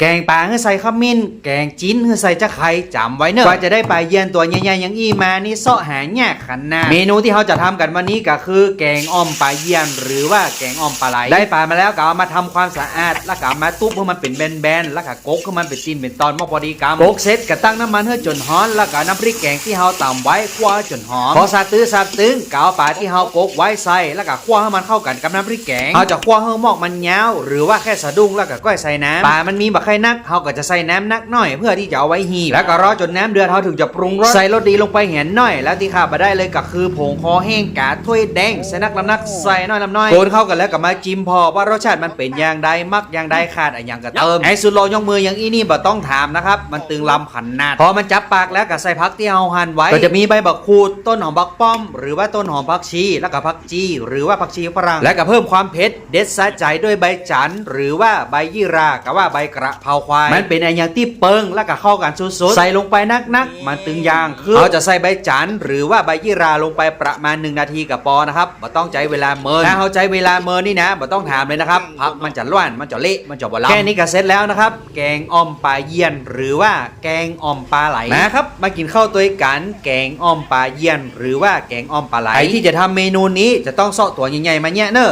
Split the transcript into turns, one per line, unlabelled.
แกงปลาให้ใส่ขมิ้น แกงจิ้นให้ใส่จะไข่จำไว้เนอะกว่าจะได้ปลาเยี่ยนตัวใหญ่ๆอย่างอี้มานี่เสาะหายากขนาดเมนูที่เราจะทำกันวันนี้ก็คือ แกงอ่อมปลาเยี่ยนหรือว่าแกงอ่อมปลาไหลได้ปลามาแล้วก็เอามาทำความสะอาด แล้วก็เอามาตุ๊บให้มันเป็นแบนๆแล้วก็กกให้มันเป็นตีนเป็นตอนมาพอดีกำกกเสร็จก็ตั้งน้ำมันให้จนร้อน แล้วก็น้ำพริกแกงที่เราตำไว้คั่วให้จนหอมพอซาตื้อซาตึงก็เอาปลาที่เรากกไว้ใส่แล้วก็คั่วให้มันเข้ากันกับน้ำพริกแกงเราจะคั่วให้หมอกมันยาวหรือว่าแค่สะดุ้งแล้วก็ก้อยใส่น้ำปลามันมีบักไข่นักเราก็จะใส่น้ำนักหน่อย เพื่อที่จะเอาไว้หีบแล้วก็รอจนน้ำเดือดเราถึงจะปรุงรสใส่รสดีลงไปเห็นหน่อย แล้วที่ขาดมาได้เลยก็คือผงคอแห้งกาถ้วยแดงใส่นักลำนักใส่น้อยลำน้อยโกนเข้ากันแล้วก็มาจิ้มพอว่ารสชาติมันเป็นอย่างใดมักอย่างใดขาดอะไรอย่างก็เติมไอ้สุดโลยกมืออย่างอีนี่บ่ต้องถามนะครับมันตึงลำขันนาดพอมันจับปากแล้วก็ใส่พักที่เอาหั่นไว้ก็จะมีใบบักคูดต้นหอมบักป้อม หรือว่าต้นหอมผักชี แล้วก็ผักจีหรือว่าผักชีฝรั่งและก็เพิ่มความเผ็ดเด็ดสะใจด้วยใบจันหรือว่าใบยี่รากับว่าใบกระเพราควาย มันเป็นอะไรอย่างที่เปิงแล้วก็เข้ากันสุดๆ ใส่ลงไปนักๆ มันตึงยางคือเราจะใส่ใบจันทร์หรือว่าใบยี่ราลงไปประมาณ 1 นาทีกับปอนะครับบ่ต้องใจเวลาเมินถ้าเขาใจเวลาเมินนี่นะบ่ต้องถามเลยนะครับพักมันจะล้วนมันจะเละมันจะบลำแค่นี้ก็เสร็จแล้วนะครับ แกงอ่อมปลาเยี่ยน หรือว่าแกงอ่อมปลาไหลนะครับมากินข้าวตัวกันแกงอ่อมปลาเยี่ยน หรือว่าแกงอ่อมปลาไหลใครที่จะทำเมนูนี้จะต้องเสาะตัวใหญ่ๆมาเนี่ยเนอะ